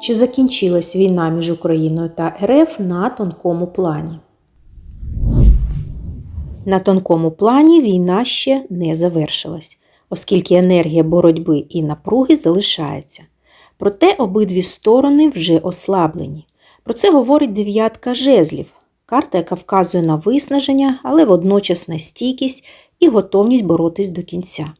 Чи закінчилась війна між Україною та РФ на тонкому плані? На тонкому плані війна ще не завершилась, оскільки енергія боротьби і напруги залишається. Проте обидві сторони вже ослаблені. Про це говорить дев'ятка жезлів, карта, яка вказує на виснаження, але водночас на стійкість і готовність боротись до кінця.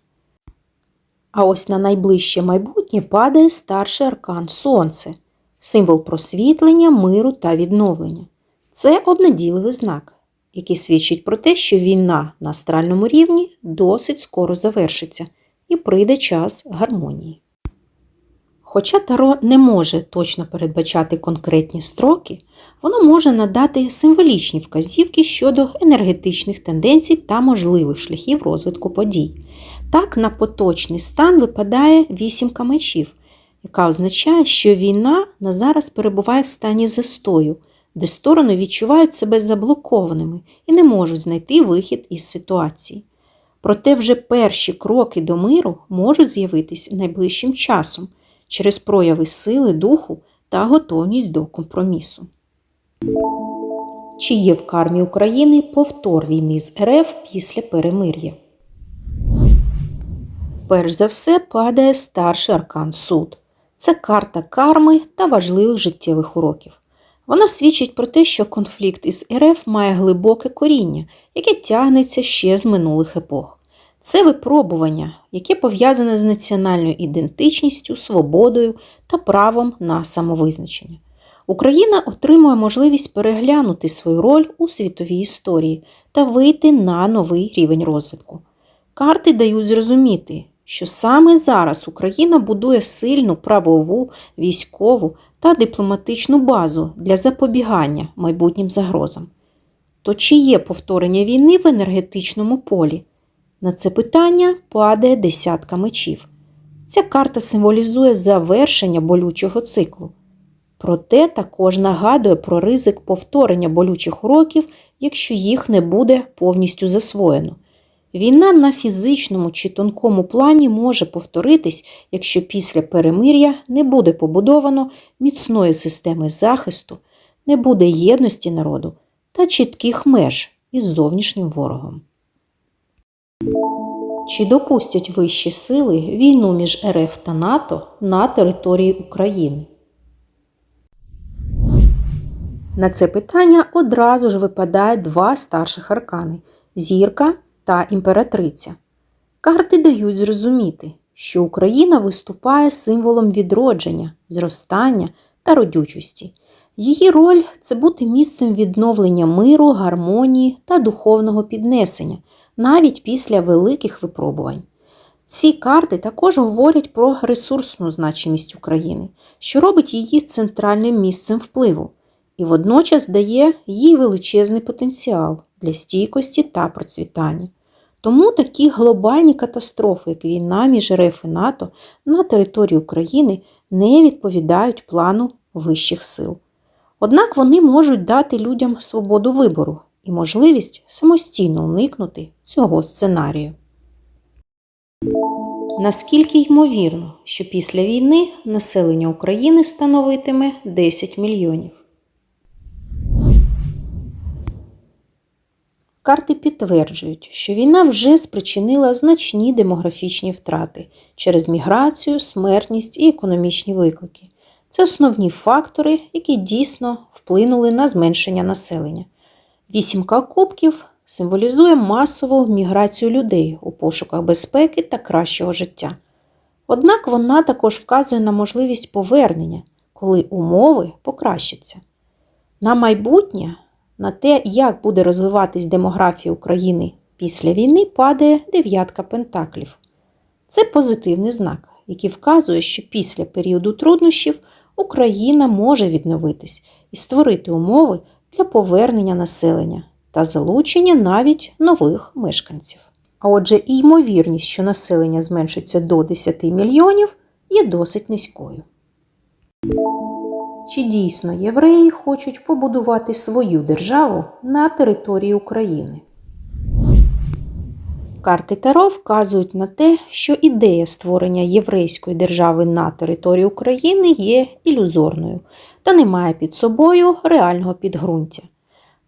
А ось на найближче майбутнє падає старший аркан Сонце, символ просвітлення, миру та відновлення. Це обнадійливий знак, який свідчить про те, що війна на астральному рівні досить скоро завершиться і прийде час гармонії. Хоча Таро не може точно передбачати конкретні строки, воно може надати символічні вказівки щодо енергетичних тенденцій та можливих шляхів розвитку подій. Так, на поточний стан випадає вісімка мечів, яка означає, що війна на зараз перебуває в стані застою, де сторони відчувають себе заблокованими і не можуть знайти вихід із ситуації. Проте вже перші кроки до миру можуть з'явитись найближчим часом через прояви сили духу та готовність до компромісу. Чи є в кармі України повтор війни з РФ після перемир'я? Перш за все падає старший аркан суд. Це карта карми та важливих життєвих уроків. Вона свідчить про те, що конфлікт із РФ має глибоке коріння, яке тягнеться ще з минулих епох. Це випробування, яке пов'язане з національною ідентичністю, свободою та правом на самовизначення. Україна отримує можливість переглянути свою роль у світовій історії та вийти на новий рівень розвитку. Карти дають зрозуміти, що саме зараз Україна будує сильну правову, військову та дипломатичну базу для запобігання майбутнім загрозам. То чи є повторення війни в енергетичному полі? На це питання падає десятка мечів. Ця карта символізує завершення болючого циклу. Проте також нагадує про ризик повторення болючих уроків, якщо їх не буде повністю засвоєно. Війна на фізичному чи тонкому плані може повторитись, якщо після перемир'я не буде побудовано міцної системи захисту, не буде єдності народу та чітких меж із зовнішнім ворогом. Чи допустять вищі сили війну між РФ та НАТО на території України? На це питання одразу ж випадає два старших аркани зірка та імператриця. Карти дають зрозуміти, що Україна виступає символом відродження, зростання та родючості. Її роль це бути місцем відновлення миру, гармонії та духовного піднесення, навіть після великих випробувань. Ці карти також говорять про ресурсну значимість України, що робить її центральним місцем впливу, і водночас дає їй величезний потенціал для стійкості та процвітання. Тому такі глобальні катастрофи, як війна між РФ і НАТО на території України, не відповідають плану вищих сил. Однак вони можуть дати людям свободу вибору і можливість самостійно уникнути цього сценарію. Наскільки ймовірно, що після війни населення України становитиме 10 мільйонів? Карти підтверджують, що війна вже спричинила значні демографічні втрати через міграцію, смертність і економічні виклики. Це основні фактори, які дійсно вплинули на зменшення населення. Вісімка кубків символізує масову міграцію людей у пошуках безпеки та кращого життя. Однак вона також вказує на можливість повернення, коли умови покращаться. На майбутнє, на те, як буде розвиватись демографія України після війни, падає дев'ятка пентаклів. Це позитивний знак, який вказує, що після періоду труднощів Україна може відновитись і створити умови для повернення населення та залучення навіть нових мешканців. А отже, і ймовірність, що населення зменшиться до 10 мільйонів, є досить низькою. Чи дійсно євреї хочуть побудувати свою державу на території України? Карти Таро вказують на те, що ідея створення єврейської держави на території України є ілюзорною та не має під собою реального підґрунтя.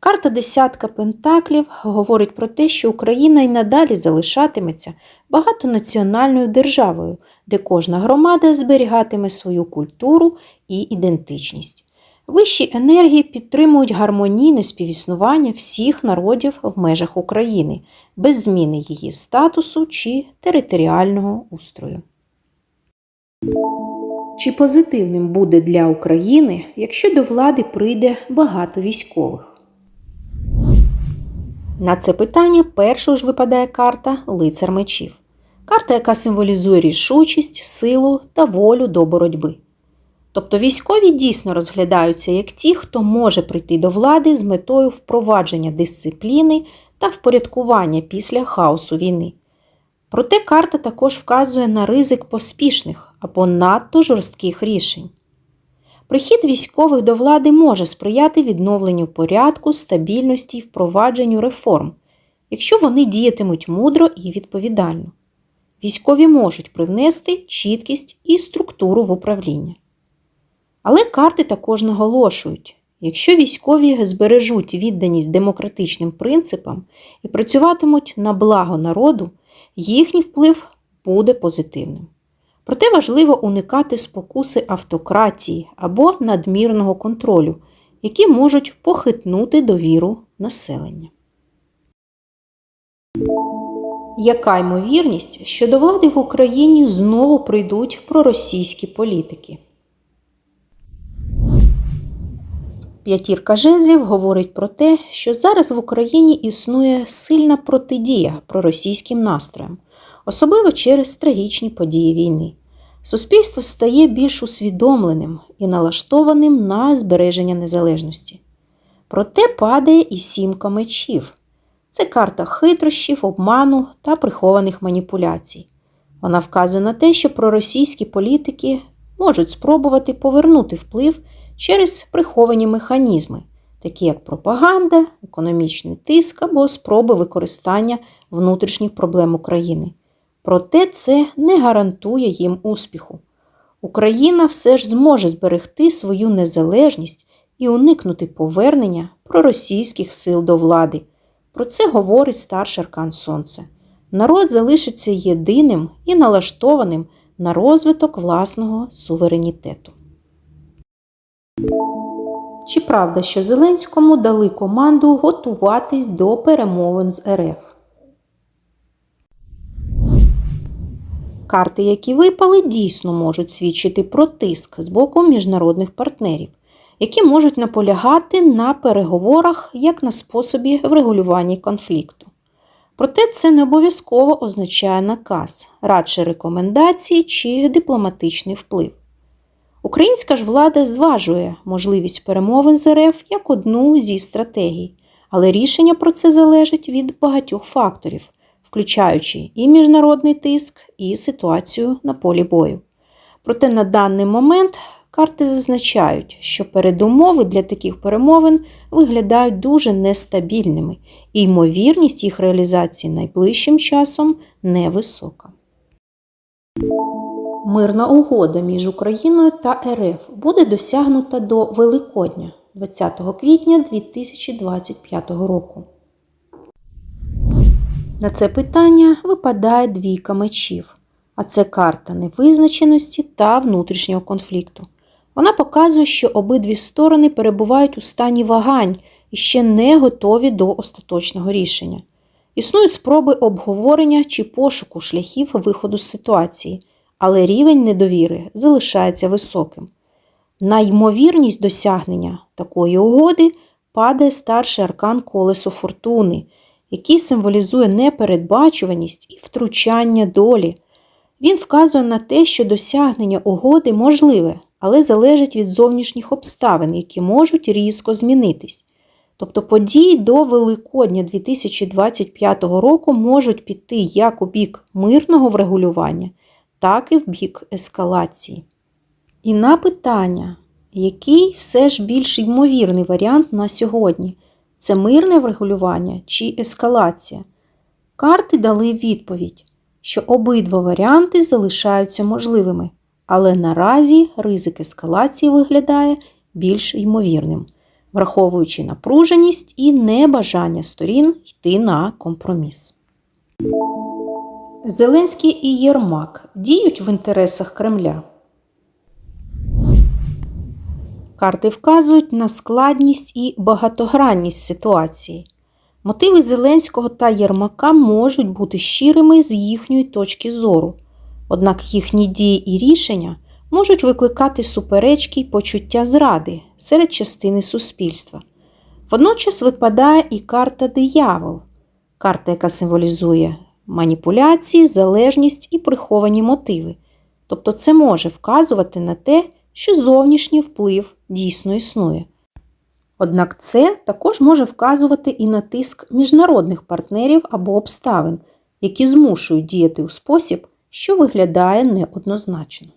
Карта Десятка Пентаклів говорить про те, що Україна й надалі залишатиметься багатонаціональною державою, де кожна громада зберігатиме свою культуру і ідентичність. Вищі енергії підтримують гармонійне співіснування всіх народів в межах України без зміни її статусу чи територіального устрою. Чи позитивним буде для України, якщо до влади прийде багато військових? На це питання першою ж випадає карта лицар мечів. Карта, яка символізує рішучість, силу та волю до боротьби. Тобто військові дійсно розглядаються як ті, хто може прийти до влади з метою впровадження дисципліни та впорядкування після хаосу війни. Проте карта також вказує на ризик поспішних або надто жорстких рішень. Прихід військових до влади може сприяти відновленню порядку, стабільності і впровадженню реформ, якщо вони діятимуть мудро і відповідально. Військові можуть привнести чіткість і структуру в управління. Але карти також наголошують, якщо військові збережуть відданість демократичним принципам і працюватимуть на благо народу, їхній вплив буде позитивним. Проте важливо уникати спокуси автократії або надмірного контролю, які можуть похитнути довіру населення. Яка ймовірність, що до влади в Україні знову прийдуть проросійські політики? П'ятірка жезлів говорить про те, що зараз в Україні існує сильна протидія проросійським настроям, особливо через трагічні події війни. Суспільство стає більш усвідомленим і налаштованим на збереження незалежності. Проте падає і сімка мечів. Це карта хитрощів, обману та прихованих маніпуляцій. Вона вказує на те, що проросійські політики можуть спробувати повернути вплив через приховані механізми, такі як пропаганда, економічний тиск або спроби використання внутрішніх проблем України. Проте це не гарантує їм успіху. Україна все ж зможе зберегти свою незалежність і уникнути повернення проросійських сил до влади. Про це говорить старший аркан Сонце. Народ залишиться єдиним і налаштованим на розвиток власного суверенітету. Чи правда, що Зеленському дали команду готуватись до перемовин з РФ? Карти, які випали, дійсно можуть свідчити про тиск з боку міжнародних партнерів, які можуть наполягати на переговорах як на способі врегулювання конфлікту. Проте це не обов'язково означає наказ, радше рекомендації чи дипломатичний вплив. Українська ж влада зважує можливість перемовин з РФ як одну зі стратегій, але рішення про це залежить від багатьох факторів, включаючи і міжнародний тиск, і ситуацію на полі бою. Проте на даний момент карти зазначають, що передумови для таких перемовин виглядають дуже нестабільними, і ймовірність їх реалізації найближчим часом невисока. Мирна угода між Україною та РФ буде досягнута до Великодня 20 квітня 2025 року. На це питання випадає двійка мечів, а це карта невизначеності та внутрішнього конфлікту. Вона показує, що обидві сторони перебувають у стані вагань і ще не готові до остаточного рішення. Існують спроби обговорення чи пошуку шляхів виходу з ситуації але рівень недовіри залишається високим. На ймовірність досягнення такої угоди падає старший аркан колесо фортуни, який символізує непередбачуваність і втручання долі. Він вказує на те, що досягнення угоди можливе, але залежить від зовнішніх обставин, які можуть різко змінитись. Тобто події до Великодня 2025 року можуть піти як у бік мирного врегулювання, так і в бік ескалації. І на питання, який все ж більш ймовірний варіант на сьогодні це мирне врегулювання чи ескалація? Карти дали відповідь, що обидва варіанти залишаються можливими, але наразі ризик ескалації виглядає більш ймовірним, враховуючи напруженість і небажання сторін йти на компроміс. Зеленський і Єрмак діють в інтересах Кремля. Карти вказують на складність і багатогранність ситуації. Мотиви Зеленського та Єрмака можуть бути щирими з їхньої точки зору, однак їхні дії і рішення можуть викликати суперечки й почуття зради серед частини суспільства. Водночас випадає і карта диявол, карта, яка символізує маніпуляції, залежність і приховані мотиви. Тобто це може вказувати на те, що зовнішній вплив дійсно існує. Однак це також може вказувати і на тиск міжнародних партнерів або обставин, які змушують діяти у спосіб, що виглядає неоднозначно.